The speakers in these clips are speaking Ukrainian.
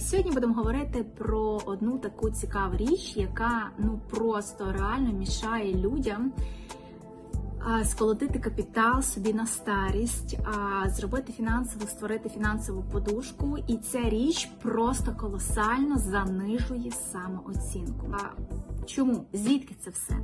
Сьогодні будемо говорити про одну таку цікаву річ, яка ну просто реально мішає людям сколотити капітал собі на старість, зробити фінансову, створити фінансову подушку. І ця річ просто колосально занижує самооцінку. А чому? Звідки це все?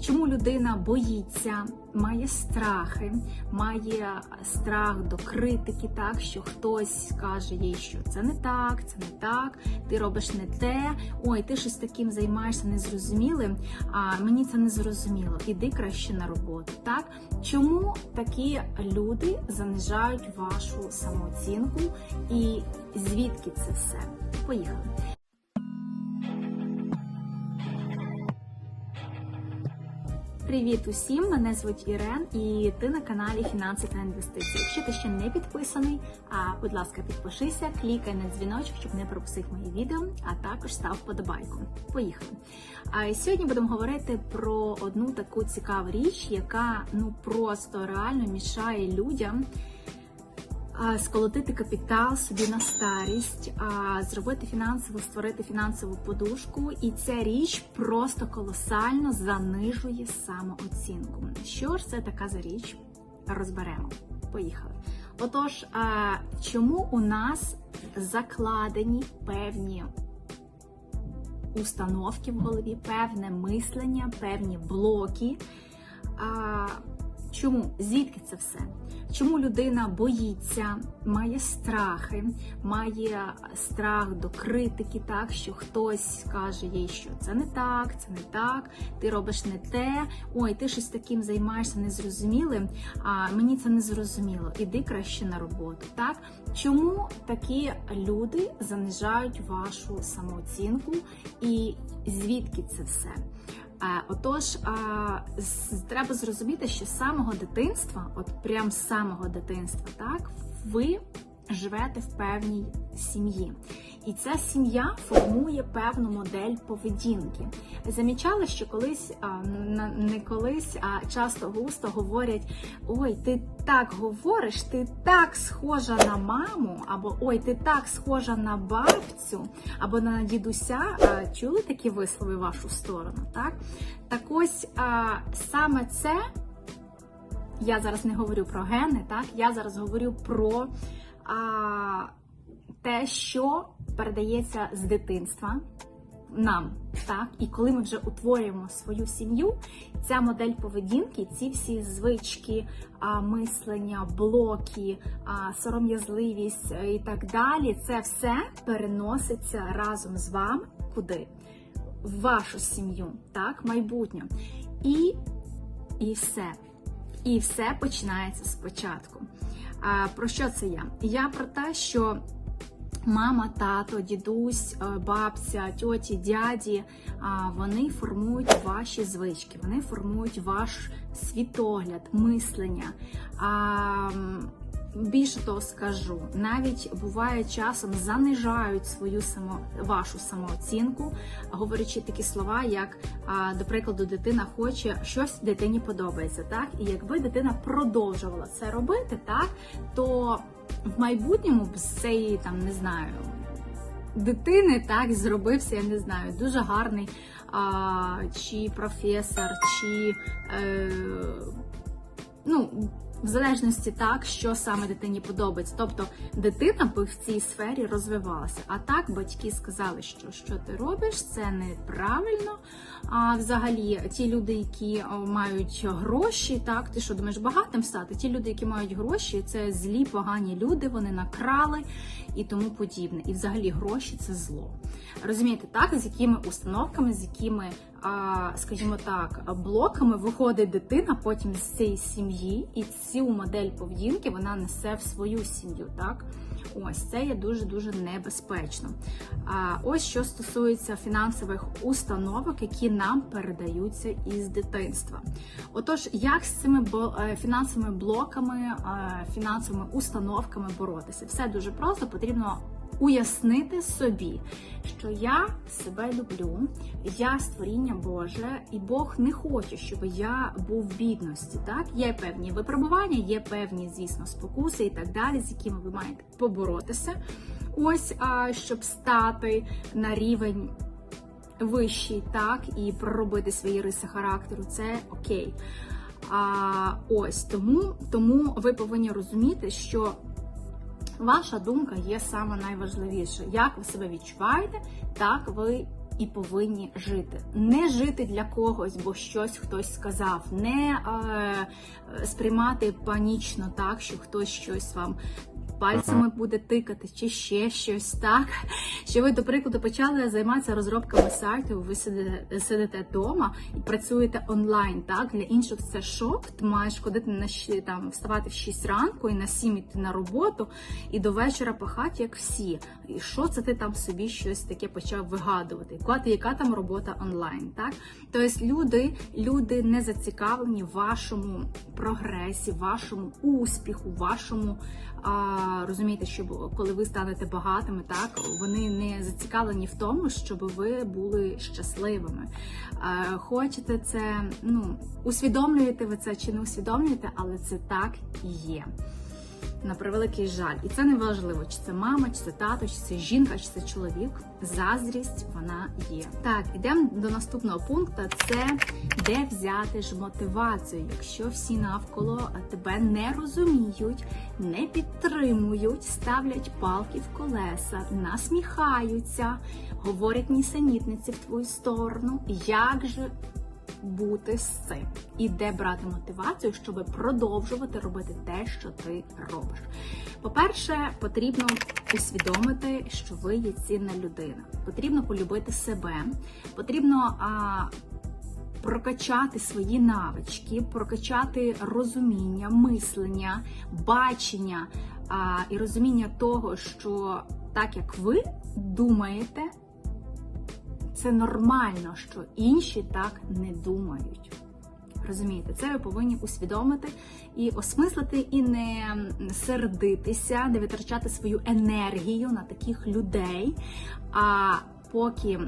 Чому людина боїться, має страхи, має страх до критики, так що хтось скаже їй, що це не так, це не так, ти робиш не те. Ой, ти щось таким займаєшся незрозумілим. А мені це не зрозуміло. Іди краще на роботу. Так чому такі люди занижають вашу самооцінку і звідки це все? Поїхали. Привіт усім! Мене звуть Ірен, і ти на каналі Фінанси та інвестиції. Якщо ти ще не підписаний, а будь ласка, підпишися, клікай на дзвіночок, щоб не пропустив мої відео, а також став вподобайку. Поїхали! А сьогодні будемо говорити про одну таку цікаву річ, яка ну просто реально мішає людям. Сколотити капітал собі на старість, зробити фінансову, створити фінансову подушку, і ця річ просто колосально занижує самооцінку. Що ж це така за річ? Розберемо. Поїхали. Отож, чому у нас закладені певні установки в голові, певне мислення, певні блоки? Чому? Звідки це все? Чому людина боїться, має страхи, має страх до критики, так що хтось скаже їй, що це не так, це не так, ти робиш не те, ой, ти щось таким займаєшся незрозумілим, а мені це не зрозуміло. Іди краще на роботу. Так чому такі люди занижають вашу самооцінку і звідки це все? Е, Отож, треба зрозуміти, що з самого дитинства, от прям з самого дитинства, так, ви живете в певній сім'ї. І ця сім'я формує певну модель поведінки. Замічали, що колись, не колись, а часто густо говорять: ой, ти так говориш, ти так схожа на маму, або ой, ти так схожа на бабцю, або на дідуся. Чули такі вислови в вашу сторону? Так, так ось саме це. Я зараз не говорю про гени, так я зараз говорю про те, що передається з дитинства нам. Так, і коли ми вже утворюємо свою сім'ю, ця модель поведінки, ці всі звички, а, мислення, блоки, а, сором'язливість е, і так далі, це все переноситься разом з вами куди? В вашу сім'ю, так, майбутнє. І, і все. І все починається спочатку. А, про що це я? Я про те, що мама, тато, дідусь, е, бабця, тьоті, дяді, вони формують ваші звички, вони формують ваш світогляд, мислення. Більше того скажу, навіть буває часом занижають свою само вашу самооцінку, говорячи такі слова, як до прикладу, дитина хоче щось дитині подобається, так і якби дитина продовжувала це робити, так то в майбутньому б з цієї там не знаю дитини так зробився, я не знаю, дуже гарний а, чи професор, чи е, ну. В залежності так, що саме дитині подобається. Тобто дитина би в цій сфері розвивалася. А так батьки сказали, що що ти робиш, це неправильно. А взагалі, ті люди, які мають гроші, так ти що думаєш, багатим стати? Ті люди, які мають гроші, це злі, погані люди, вони накрали і тому подібне. І взагалі гроші це зло. Розумієте, так, з якими установками, з якими, скажімо так, блоками виходить дитина потім з цієї сім'ї, і цю модель поведінки вона несе в свою сім'ю. Так, ось це є дуже дуже небезпечно. А ось що стосується фінансових установок, які нам передаються із дитинства. Отож, як з цими е, фінансовими блоками, е, фінансовими установками боротися? Все дуже просто, потрібно уяснити собі, що я себе люблю, я створіння Боже, і Бог не хоче, щоб я був в бідності. Так, є певні випробування, є певні, звісно, спокуси і так далі, з якими ви маєте поборотися. Ось а щоб стати на рівень вищий, так, і проробити свої риси характеру, це окей. А ось тому, тому ви повинні розуміти, що ваша думка є саме найважливіше. Як ви себе відчуваєте, так ви і повинні жити. Не жити для когось, бо щось хтось сказав, не е, сприймати панічно так, що хтось щось вам. Пальцями буде тикати чи ще щось, так? Що ви, до прикладу, почали займатися розробками сайту, ви сидите вдома і працюєте онлайн. Так для інших це шок. Ти маєш ходити на там, вставати в 6 ранку і на 7 йти на роботу, і до вечора пахати, як всі. І що це ти там собі щось таке почав вигадувати? Яка, яка там робота онлайн? Так, тобто люди, люди не зацікавлені в вашому прогресі, вашому успіху, вашому. А, розумієте, що коли ви станете багатими, так вони не зацікавлені в тому, щоб ви були щасливими. А, хочете це, ну усвідомлюєте ви це чи не усвідомлюєте, але це так і є. На превеликий жаль, і це не важливо, чи це мама, чи це тато, чи це жінка, чи це чоловік. Заздрість вона є. Так, ідемо до наступного пункту. Це де взяти ж мотивацію, якщо всі навколо тебе не розуміють, не підтримують, ставлять палки в колеса, насміхаються, говорять нісенітниці в твою сторону. Як же бути з цим і де брати мотивацію, щоб продовжувати робити те, що ти робиш. По-перше, потрібно усвідомити, що ви є цінна людина. Потрібно полюбити себе, потрібно а, прокачати свої навички, прокачати розуміння, мислення, бачення а, і розуміння того, що так як ви думаєте, це нормально, що інші так не думають. Розумієте, це ви повинні усвідомити і осмислити, і не сердитися, не витрачати свою енергію на таких людей. А поки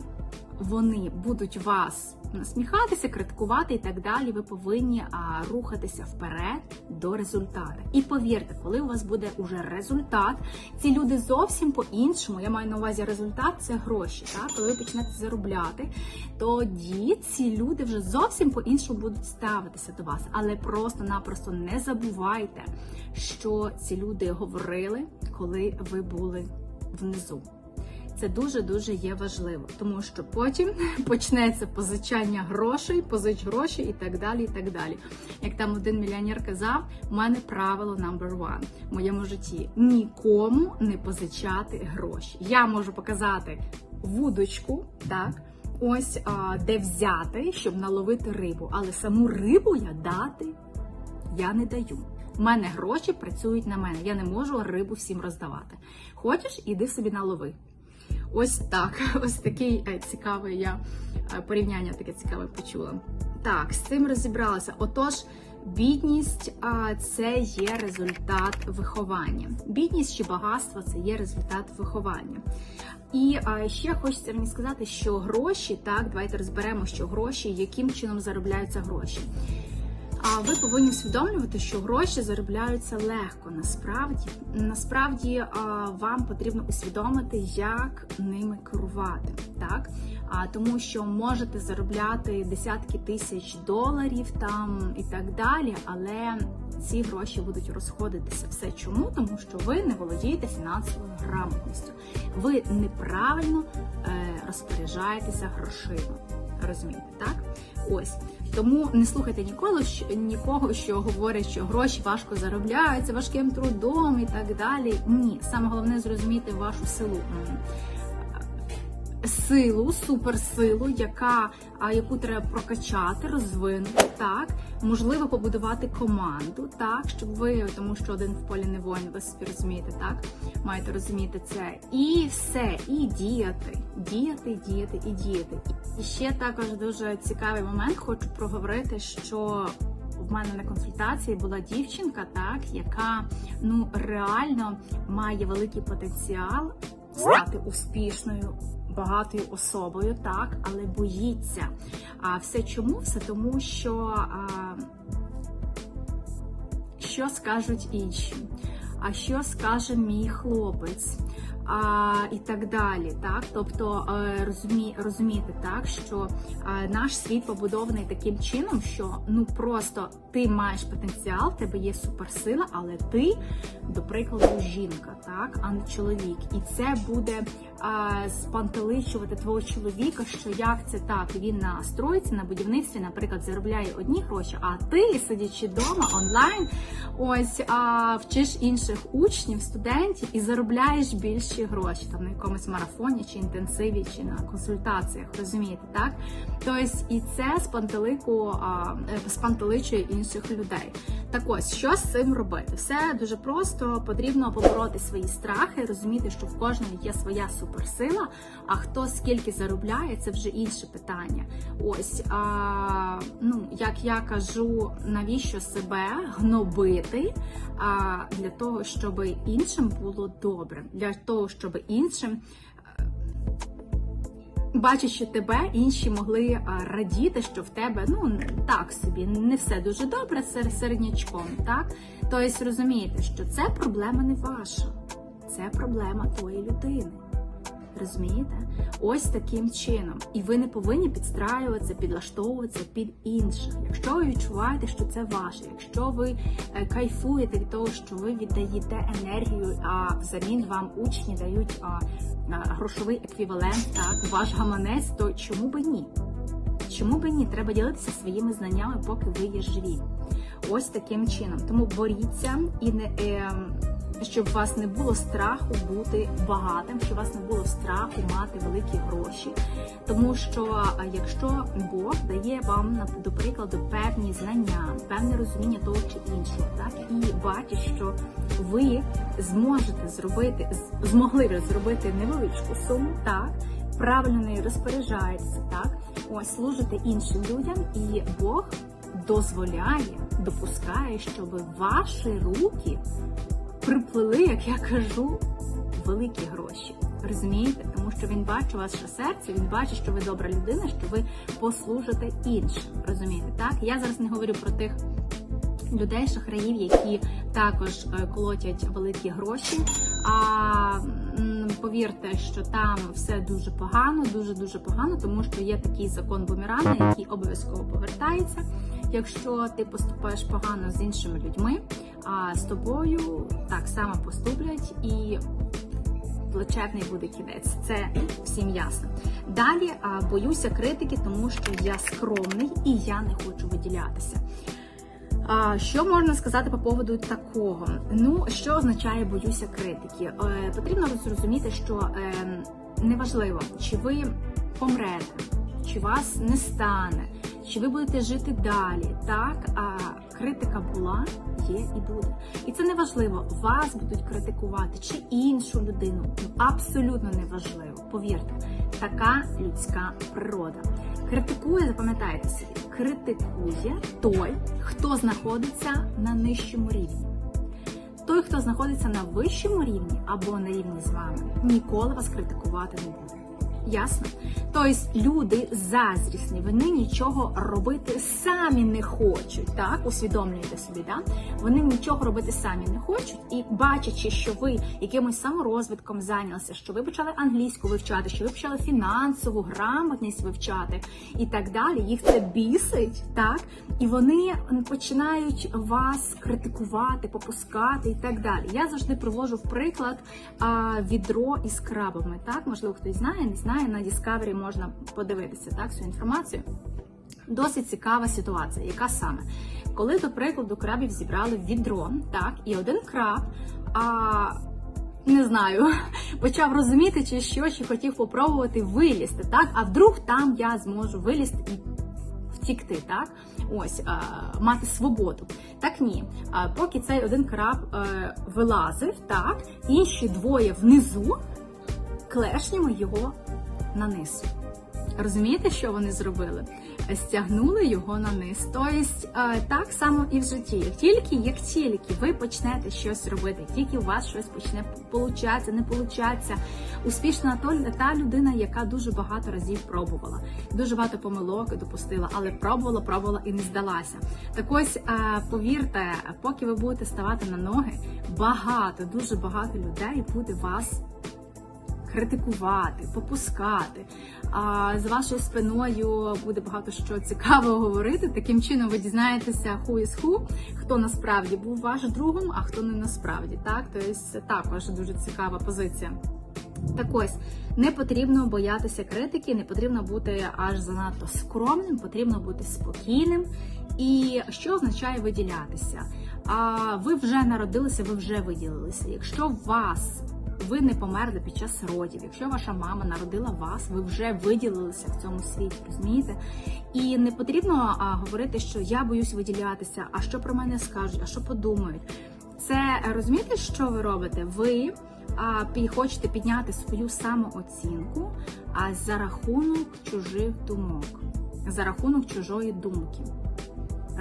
вони будуть вас насміхатися, критикувати і так далі, ви повинні а, рухатися вперед до результату. І повірте, коли у вас буде уже результат, ці люди зовсім по-іншому. Я маю на увазі результат це гроші. Так? Коли ви почнете заробляти, тоді ці люди вже зовсім по-іншому будуть ставитися до вас. Але просто-напросто не забувайте, що ці люди говорили, коли ви були внизу. Це дуже дуже є важливо, тому що потім почнеться позичання грошей, позич гроші і так далі. і так далі. Як там один мільйонер казав, у мене правило number one в моєму житті: нікому не позичати гроші. Я можу показати вудочку, так. Ось а, де взяти, щоб наловити рибу, але саму рибу я дати я не даю. У мене гроші працюють на мене. Я не можу рибу всім роздавати. Хочеш, іди собі налови. Ось так, ось такий е, цікавий я е, порівняння таке цікаве почула. Так, з цим розібралася. Отож, бідність це є результат виховання. Бідність чи багатство це є результат виховання. І ще хочеться мені сказати, що гроші, так, давайте розберемо, що гроші, яким чином заробляються гроші. А ви повинні усвідомлювати, що гроші заробляються легко. Насправді, насправді вам потрібно усвідомити, як ними керувати, так а тому, що можете заробляти десятки тисяч доларів там і так далі, але ці гроші будуть розходитися. Все чому? Тому що ви не володієте фінансовою грамотністю, ви неправильно е, розпоряджаєтеся грошима. Розумієте, так? Ось тому не слухайте ніколи нікого, що говорить, що гроші важко заробляються важким трудом і так далі. Ні, саме головне зрозуміти вашу силу. Силу, суперсилу, яка яку треба прокачати, розвинути, так можливо побудувати команду, так щоб ви, тому що один в полі не воїн, ви собі розумієте, так маєте розуміти це, і все, і діяти, діяти, діяти і діяти. І ще також дуже цікавий момент. Хочу проговорити, що в мене на консультації була дівчинка, так яка ну реально має великий потенціал. стати успішною, багатою особою, так, але боїться. А все чому? Все тому, що а, що скажуть інші, а що скаже мій хлопець. А, і так далі, так тобто е, розумі, розуміти так, що е, наш світ побудований таким чином, що ну просто ти маєш потенціал, в тебе є суперсила, але ти, до прикладу, жінка, так, а не чоловік. І це буде е, спантеличувати твого чоловіка, що як це так, він на стройці, на будівництві, наприклад, заробляє одні гроші, а ти, сидячи вдома онлайн, ось а, вчиш інших учнів, студентів і заробляєш більші гроші там на якомусь марафоні, чи інтенсиві, чи на консультаціях. Розумієте, так? Тобто і це спантелику е, спантеличує інших людей. Так ось, що з цим робити? Все дуже просто. Потрібно побороти свої страхи, розуміти, що в кожного є своя суперсила. А хто скільки заробляє, це вже інше питання. Ось а, ну як я кажу, навіщо себе гнобити а, для того, щоб іншим було добре, для того, щоб іншим. е, Бачачи тебе, інші могли радіти, що в тебе ну так собі не все дуже добре сер- середнячком, так? Тобто розумієте, що це проблема не ваша, це проблема твоєї людини. Розумієте? Ось таким чином. І ви не повинні підстраюватися, підлаштовуватися під інших. Якщо ви відчуваєте, що це ваше, якщо ви е, кайфуєте від того, що ви віддаєте енергію, а взамін вам учні дають а, а, грошовий еквівалент, так, ваш гаманець, то чому би ні? Чому би ні? Треба ділитися своїми знаннями, поки ви є живі. Ось таким чином. Тому боріться і не. Е, щоб у вас не було страху бути багатим, щоб вас не було страху мати великі гроші. Тому що якщо Бог дає вам, до прикладу, певні знання, певне розуміння того чи іншого, так і бачить, що ви зможете зробити, змогли зробити невеличку суму, так правильно нею розпоряджаєтеся, так ось служите іншим людям, і Бог дозволяє, допускає, щоб ваші руки приплили, як я кажу, великі гроші. Розумієте? Тому що він бачить ваше серце, він бачить, що ви добра людина, що ви послужите іншим. Розумієте, так? Я зараз не говорю про тих людей, шахраїв, які також е, колотять великі гроші. А повірте, що там все дуже погано, дуже дуже погано, тому що є такий закон бумеранга, який обов'язково повертається. Якщо ти поступаєш погано з іншими людьми, а з тобою так само поступлять і плачевний буде кінець. Це всім ясно. Далі боюся критики, тому що я скромний і я не хочу виділятися. Що можна сказати по поводу такого? Ну, що означає боюся критики? Е, потрібно зрозуміти, що е, неважливо, чи ви помрете, чи вас не стане, чи ви будете жити далі. Так, а критика була, є і буде. І це не важливо, вас будуть критикувати чи іншу людину. Ну, Абсолютно не важливо. Повірте, така людська природа. Критикує, запам'ятайте собі, критикує той, хто знаходиться на нижчому рівні. Той, хто знаходиться на вищому рівні або на рівні з вами, ніколи вас критикувати не буде. Ясно? Тобто люди заздрісні, вони нічого робити самі не хочуть. Так, усвідомлюєте собі, да? Вони нічого робити самі не хочуть, і бачачи, що ви якимось саморозвитком зайнялися, що ви почали англійську вивчати, що ви почали фінансову грамотність вивчати і так далі, їх це бісить, так? І вони починають вас критикувати, попускати і так далі. Я завжди привожу в приклад а, відро із крабами. Так, можливо, хтось знає, не знає. На Discovery можна подивитися так цю інформацію. Досить цікава ситуація, яка саме, коли, до прикладу, крабів зібрали відро, так, і один краб, а, не знаю, почав розуміти, чи що, чи хотів попробувати вилізти, так, а вдруг там я зможу вилізти і втікти, так? Ось, а, мати свободу. Так ні. А, поки цей один краб е, вилазив, так, інші двоє внизу клешнями його на низ. Розумієте, що вони зробили? Стягнули його на низ. Тобто е, так само і в житті. Як тільки, як тільки ви почнете щось робити, як тільки у вас щось почне получатися, не получатися, успішна то та людина, яка дуже багато разів пробувала, дуже багато помилок допустила, але пробувала, пробувала і не здалася. Так ось е, повірте, поки ви будете ставати на ноги, багато, дуже багато людей буде вас критикувати, попускати. А за вашою спиною буде багато що цікавого говорити. Таким чином ви дізнаєтеся who is who, хто насправді був ваш другом, а хто не насправді. Так, тобто також дуже цікава позиція. Так ось не потрібно боятися критики, не потрібно бути аж занадто скромним, потрібно бути спокійним. І що означає виділятися? А ви вже народилися, ви вже виділилися. Якщо вас ви не померли під час родів. Якщо ваша мама народила вас, ви вже виділилися в цьому світі, розумієте? І не потрібно а, говорити, що я боюсь виділятися, а що про мене скажуть, а що подумають. Це розумієте, що ви робите? Ви а, хочете підняти свою самооцінку а за рахунок чужих думок, за рахунок чужої думки.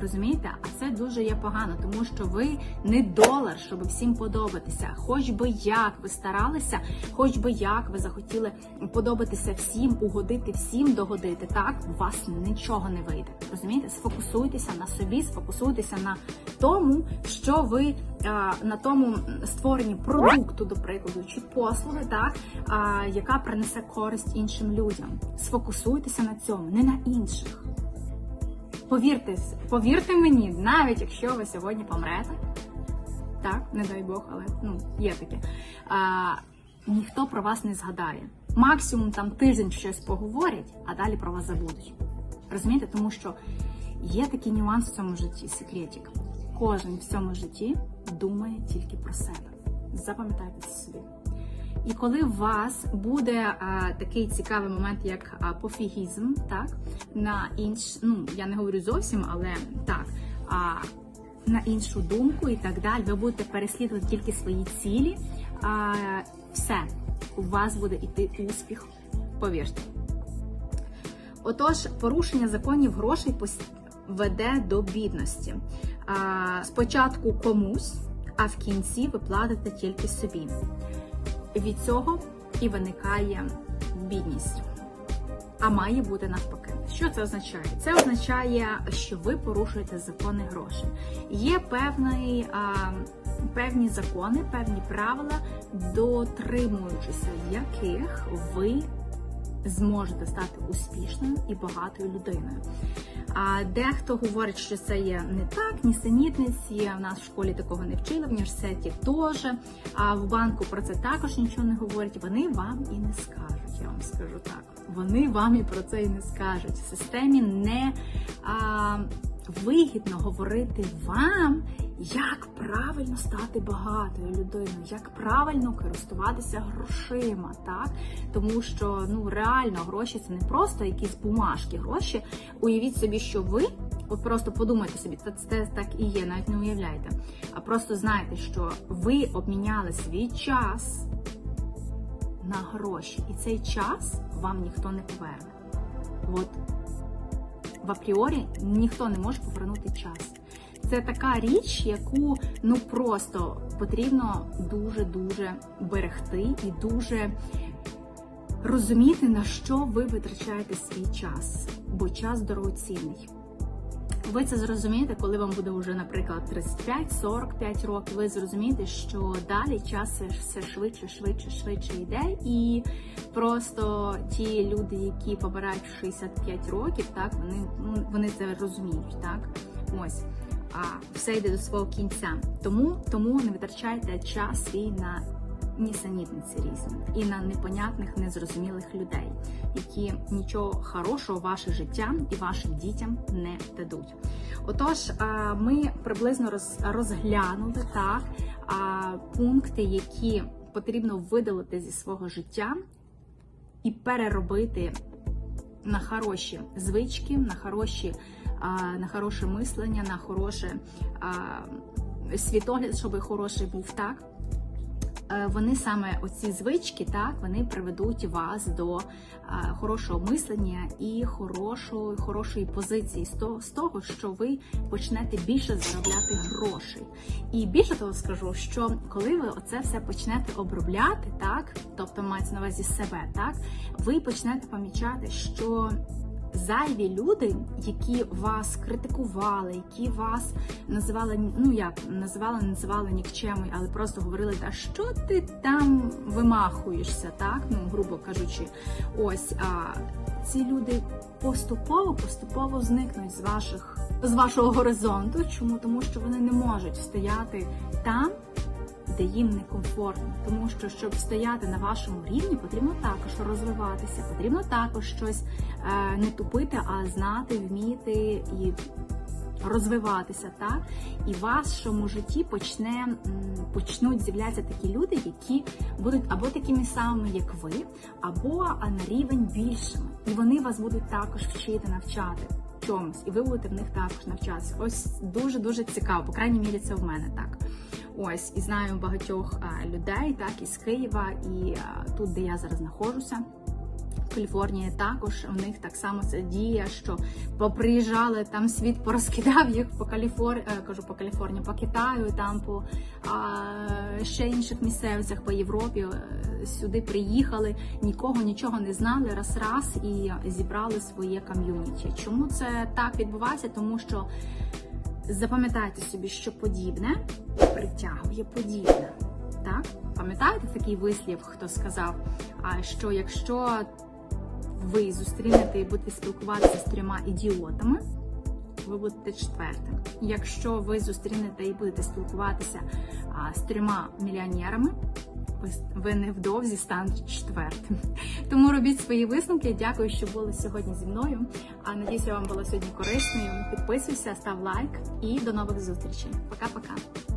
Розумієте? А це дуже є погано, тому що ви не долар, щоб всім подобатися. Хоч би як ви старалися, хоч би як ви захотіли подобатися всім, угодити всім, догодити. Так у вас нічого не вийде. Розумієте? Сфокусуйтеся на собі, сфокусуйтеся на тому, що ви а, на тому створенні продукту, до прикладу, чи послуги, так яка принесе користь іншим людям. Сфокусуйтеся на цьому, не на інших. Повірте, повірте мені, навіть якщо ви сьогодні помрете, так, не дай Бог, але ну, є таке, а, ніхто про вас не згадає. Максимум там тиждень щось поговорять, а далі про вас забудуть. Розумієте? Тому що є такий нюанс в цьому житті, секретик. Кожен в цьому житті думає тільки про себе. Запам'ятайте це собі. І коли у вас буде а, такий цікавий момент, як а, пофігізм, так на інш, ну я не говорю зовсім, але так, а на іншу думку і так далі, ви будете переслідувати тільки свої цілі. А, все, у вас буде йти успіх, повірте. Отож, порушення законів грошей веде до бідності. А, спочатку комусь, а в кінці ви платите тільки собі. Від цього і виникає бідність. А має бути навпаки. Що це означає? Це означає, що ви порушуєте закони грошей. Є певний, а, певні закони, певні правила, дотримуючися яких ви зможете стати успішною і багатою людиною. А дехто говорить, що це є не так, нісенітниці. В нас в школі такого не вчили, в університеті теж. А в банку про це також нічого не говорять. Вони вам і не скажуть. Я вам скажу так. Вони вам і про це і не скажуть. В системі не а, вигідно говорити вам, як правильно стати багатою людиною, як правильно користуватися грошима, так тому що ну реально гроші це не просто якісь бумажки. Гроші уявіть собі, що ви. От просто подумайте собі, це, це так і є, навіть не уявляйте. А просто знайте, що ви обміняли свій час на гроші, і цей час вам ніхто не поверне. От в апріорі ніхто не може повернути час. Це така річ, яку ну просто потрібно дуже дуже берегти і дуже розуміти, на що ви витрачаєте свій час, бо час дорогоцінний. Ви це зрозумієте, коли вам буде вже, наприклад, 35-45 років. Ви зрозумієте, що далі час все- швидше, швидше, швидше йде, і просто ті люди, які помирають в 65 років, так вони ну вони це розуміють, так ось. А все йде до свого кінця. Тому тому не витрачайте час свій на нісенітниці різні і на непонятних, незрозумілих людей, які нічого хорошого ваше життя і вашим дітям не дадуть. Отож, ми приблизно роз- розглянули так пункти, які потрібно видалити зі свого життя і переробити на хороші звички, на хороші, на хороше мислення, на хороше світогляд, щоб хороший був так. Е, вони саме оці звички, так вони приведуть вас до е, хорошого мислення і хорошої, хорошої позиції з того, що ви почнете більше заробляти грошей. І більше того скажу, що коли ви оце все почнете обробляти, так тобто мається на увазі себе, так ви почнете помічати, що зайві люди, які вас критикували, які вас називали, ну як називали, не називали нікчемою, але просто говорили, та що ти там вимахуєшся, так ну грубо кажучи, ось а ці люди поступово поступово зникнуть з ваших з вашого горизонту. Чому? Тому що вони не можуть стояти там, де їм некомфортно. Тому що, щоб стояти на вашому рівні, потрібно також розвиватися, потрібно також щось е, не тупити, а знати, вміти і розвиватися, так? І в вашому житті почне, почнуть з'являтися такі люди, які будуть або такими самими, як ви, або на рівень більшими. І вони вас будуть також вчити, навчати чомусь, і ви будете в них також навчатися. Ось дуже дуже цікаво, по крайній мірі, це в мене так. Ось і знаю багатьох людей, так із Києва, і тут, де я зараз знаходжуся. Каліфорнії також у них так само це діє, що поприїжджали там світ порозкидав їх по Каліфорнії, кажу по Каліфорнії, по Китаю, там по а, ще інших місцевостях по Європі. е, Сюди приїхали, нікого нічого не знали, раз раз і зібрали своє ком'юніті. Чому це так відбувається? Тому що запам'ятайте собі, що подібне притягує подібне. Так, пам'ятаєте такий вислів, хто сказав, що якщо ви зустрінете і будете спілкуватися з трьома ідіотами, ви будете четвертим. Якщо ви зустрінете і будете спілкуватися з трьома мільйонерами, ви, невдовзі станете четвертим. Тому робіть свої висновки. Дякую, що були сьогодні зі мною. А надіюся, вам була сьогодні корисною. Підписуйся, став лайк і до нових зустрічей. Пока-пока.